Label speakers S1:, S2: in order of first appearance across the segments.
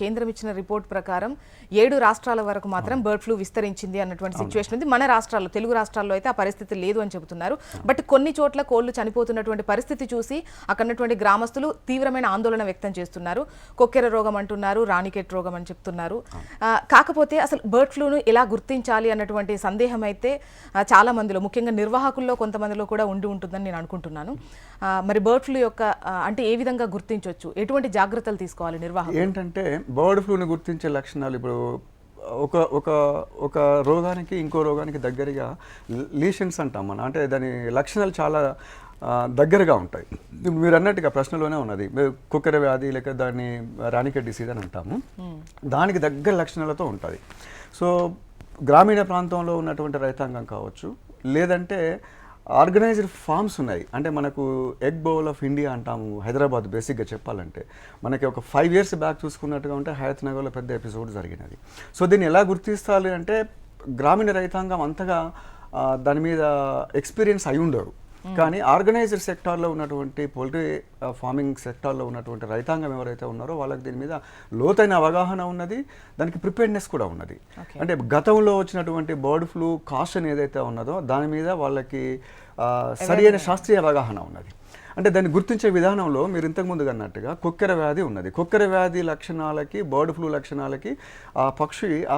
S1: కేంద్రం ఇచ్చిన రిపోర్ట్ ప్రకారం ఏడు రాష్ట్రాల వరకు మాత్రం బర్డ్ ఫ్లూ విస్తరించింది అన్నటువంటి సిచ్యువేషన్ ఉంది. మన రాష్ట్రాల్లో తెలుగు రాష్ట్రాల్లో అయితే ఆ పరిస్థితి లేదు అని చెబుతున్నారు. బట్ కొన్ని చోట్ల కోళ్ళు చనిపోతున్నటువంటి పరిస్థితి చూసి అక్కడ ఉన్నటువంటి గ్రామస్తులు తీవ్రమైన ఆందోళన వ్యక్తం చేస్తున్నారు. కొక్కెర రోగం అంటున్నారు రాణికెట్ రోగం అని చెప్తున్నారు. కాకపోతే అసలు బర్డ్ ఫ్లూను ఎలా గుర్తించాలి అన్నటువంటి సందేహం అయితే చాలా మందిలో ముఖ్యంగా నిర్వాహకుల్లో కొంతమందిలో కూడా ఉండి ఉంటుందని నేను అనుకుంటున్నాను. మరి బర్డ్ ఫ్లూ యొక్క అంటే ఏ విధంగా గుర్తించవచ్చు ఎటువంటి జాగ్రత్తలు తీసుకోవాలి నిర్వాహకులు?
S2: ఏంటంటే బర్డ్ ఫ్లూని గుర్తించే లక్షణాలు ఇప్పుడు ఒక ఒక ఒక రోగానికి ఇంకో రోగానికి దగ్గరగా లీషన్స్ అంటాం మనం. అంటే దాని లక్షణాలు చాలా దగ్గరగా ఉంటాయి. మీరు అన్నట్టుగా ప్రశ్నలోనే ఉన్నది. కుక్కర వ్యాధి లేక దాన్ని రాణిక డిసీజ్ అని అంటాము. దానికి దగ్గర లక్షణాలతో ఉంటుంది. సో గ్రామీణ ప్రాంతంలో ఉన్నటువంటి రైతాంగం కావచ్చు లేదంటే ఆర్గనైజ్డ్ ఫార్మ్స్ ఉన్నాయి. అంటే మనకు ఎగ్ బౌల్ ఆఫ్ ఇండియా అంటాము హైదరాబాద్ బేసిక్గా చెప్పాలంటే. మనకి ఒక ఫైవ్ ఇయర్స్ బ్యాక్ చూసుకున్నట్టుగా ఉంటే హయత్ నగర్లో పెద్ద ఎపిసోడ్ జరిగినది. సో దీన్ని ఎలా గుర్తిస్తాలి అంటే గ్రామీణ రైతాంగం అంతగా దాని మీద ఎక్స్పీరియన్స్ అయి ఉండరు. కానీ ఆర్గనైజ్డ్ సెక్టార్లో ఉన్నటువంటి పోల్ట్రీ ఫార్మింగ్ సెక్టార్లో ఉన్నటువంటి రైతాంగం ఎవరైతే ఉన్నారో వాళ్ళకి దీని మీద లోతైన అవగాహన ఉన్నది దానికి ప్రిపేర్నెస్ కూడా ఉన్నది. అంటే గతంలో వచ్చినటువంటి బర్డ్ ఫ్లూ కాషన్ ఏదైతే ఉన్నదో దాని మీద వాళ్ళకి సరి అయిన శాస్త్రీయ అవగాహన ఉన్నది. అంటే దాన్ని గుర్తించే విధానంలో మీరు ఇంతకు ముందుగా అన్నట్టుగా కుక్కెర వ్యాధి ఉన్నది. కుక్కెర వ్యాధి లక్షణాలకి బర్డ్ ఫ్లూ లక్షణాలకి ఆ పక్షి ఆ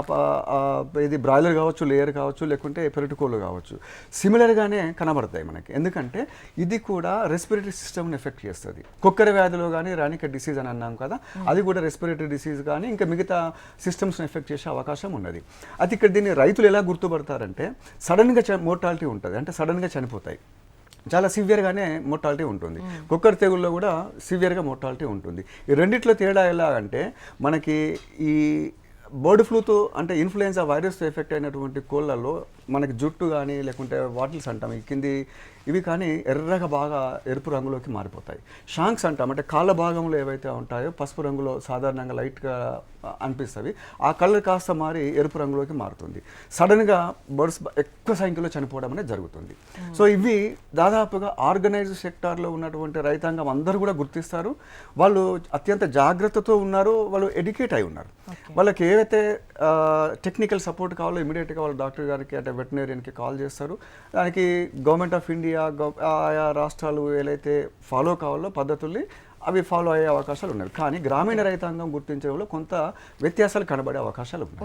S2: ఇది బ్రాయిలర్ కావచ్చు లేయర్ కావచ్చు లేకుంటే పెరటికోళ్ళు కావచ్చు. సిమిలర్గానే కనబడతాయి మనకి. ఎందుకంటే ఇది కూడా రెస్పిరేటరీ సిస్టమ్ని ఎఫెక్ట్ చేస్తుంది. కుక్కెర వ్యాధిలో కానీ రానిక డిసీజ్ అని అన్నాం కదా అది కూడా రెస్పిరేటరీ డిసీజ్ కానీ ఇంకా మిగతా సిస్టమ్స్ని ఎఫెక్ట్ చేసే అవకాశం ఉన్నది. అది ఇక్కడ దీన్ని రైతులు ఎలా గుర్తుపడతారంటే సడన్గా చ మోర్టాలిటీ ఉంటుంది. అంటే సడన్గా చనిపోతాయి. చాలా సివియర్గానే మోర్టాలిటీ ఉంటుంది. కుక్కర్ తెగుల్లో కూడా సివియర్గా మోర్టాలిటీ ఉంటుంది. ఈ రెండిట్లో తేడా ఎలా అంటే మనకి ఈ బర్డ్ ఫ్లూతో అంటే ఇన్ఫ్లుయెన్జా వైరస్తో ఎఫెక్ట్ అయినటువంటి కోళ్ళల్లో మనకి జుట్టు కానీ లేకుంటే వాటిల్స్ అంటాం ఈ కింది ఇవి కానీ ఎర్రగా బాగా ఎరుపు రంగులోకి మారిపోతాయి. షాంక్స్ అంటాం అంటే కాళ్ళ భాగంలో ఏవైతే ఉంటాయో పసుపు రంగులో సాధారణంగా లైట్గా అనిపిస్తవి ఆ కలర్ కాస్త మారి ఎరుపు రంగులోకి మారుతుంది. సడన్గా బర్డ్స్ ఎక్కువ సంఖ్యలో చనిపోవడం అనేది జరుగుతుంది. సో ఇవి దాదాపుగా ఆర్గనైజ్డ్ సెక్టార్లో ఉన్నటువంటి రైతాంగం అందరూ కూడా గుర్తిస్తారు. వాళ్ళు అత్యంత జాగ్రత్తతో ఉన్నారు వాళ్ళు ఎడ్యుకేట్ అయి ఉన్నారు. వాళ్ళకి ఏదైతే టెక్నికల్ సపోర్ట్ కావాలో ఇమీడియట్గా వాళ్ళు డాక్టర్ గారికి అంటే వెటనరీకి కాల్ చేస్తారు. దానికి గవర్నమెంట్ ఆఫ్ ఇండియా ఆయా రాష్ట్రాలు ఏదైతే ఫాలో కావాలో పద్ధతుల్ని అవి ఫాలో అయ్యే అవకాశాలు ఉన్నాయి. కానీ గ్రామీణ రైతాంగం గుర్తించడంలో కొంత వ్యత్యాసాలు కనబడే అవకాశాలు ఉన్నాయి.